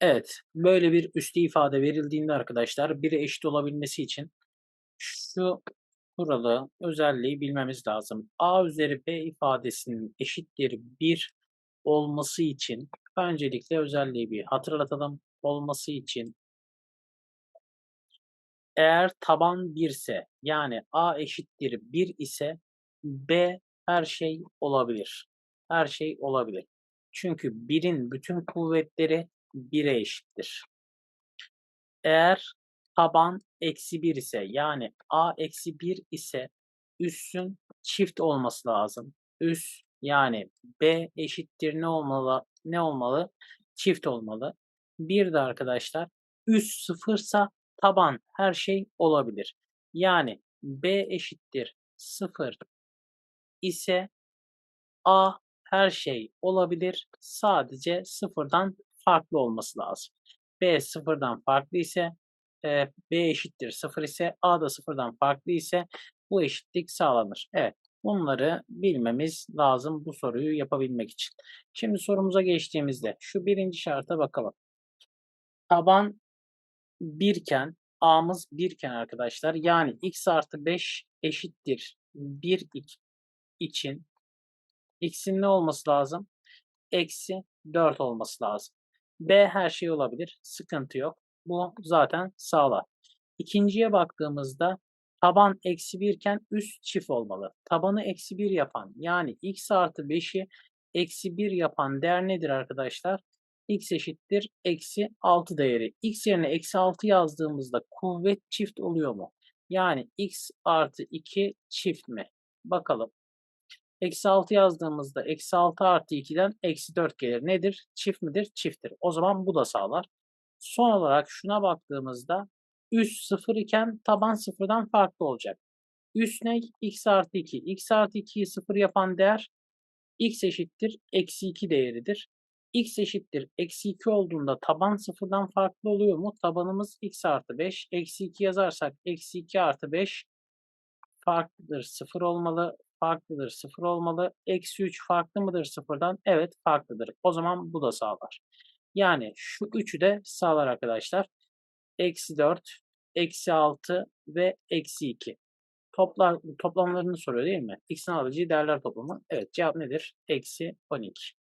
Evet, böyle bir üslü ifade verildiğinde arkadaşlar 1'e eşit olabilmesi için şu kuralı, özelliği bilmemiz lazım. A üzeri B ifadesinin eşittir 1 olması için öncelikle özelliği bir hatırlatalım. Olması için eğer taban 1 ise yani A eşittir 1 ise B her şey olabilir. Her şey olabilir. Çünkü 1'in bütün kuvvetleri 1'e eşittir. Eğer taban eksi 1 ise yani A eksi 1 ise üssün çift olması lazım. Üs yani B eşittir ne olmalı? Ne olmalı? Çift olmalı. Bir de arkadaşlar üs sıfırsa taban her şey olabilir. Yani B eşittir 0 ise A her şey olabilir. Sadece sıfırdan farklı olması lazım. B sıfırdan farklı ise e, B eşittir 0 ise A da sıfırdan farklı ise bu eşitlik sağlanır. Evet bunları bilmemiz lazım bu soruyu yapabilmek için. Şimdi sorumuza geçtiğimizde şu birinci şarta bakalım. Taban 1 iken A'mız 1 iken arkadaşlar yani x artı 5 eşittir 1 için x'in ne olması lazım? Eksi 4 olması lazım. B her şey olabilir. Sıkıntı yok. Bu zaten sağlar. İkinciye baktığımızda taban eksi 1 iken üst çift olmalı. Tabanı eksi 1 yapan yani x artı 5'i eksi 1 yapan değer nedir arkadaşlar? x eşittir eksi 6 değeri. x yerine eksi 6 yazdığımızda kuvvet çift oluyor mu? Yani x artı 2 çift mi? Bakalım. Eksi 6 yazdığımızda eksi 6 artı 2'den eksi 4 gelir. Nedir? Çift midir? Çifttir. O zaman bu da sağlar. Son olarak şuna baktığımızda üst 0 iken taban 0'dan farklı olacak. Üst ne? x artı 2. x artı 2'yi 0 yapan değer x eşittir eksi 2 değeridir. x eşittir eksi 2 olduğunda taban 0'dan farklı oluyor mu? Tabanımız x artı 5. Eksi 2 yazarsak eksi 2 artı 5 farklıdır 0 olmalı farklıdır, 0 olmalı. Eksi 3 farklı mıdır 0'dan? Evet farklıdır. O zaman bu da sağlar. Yani şu 3'ü de sağlar arkadaşlar. Eksi 4, eksi 6 ve eksi 2. Toplar, toplamlarını soruyor değil mi? X'in alacağı değerler toplamı. Evet cevap nedir? Eksi 12.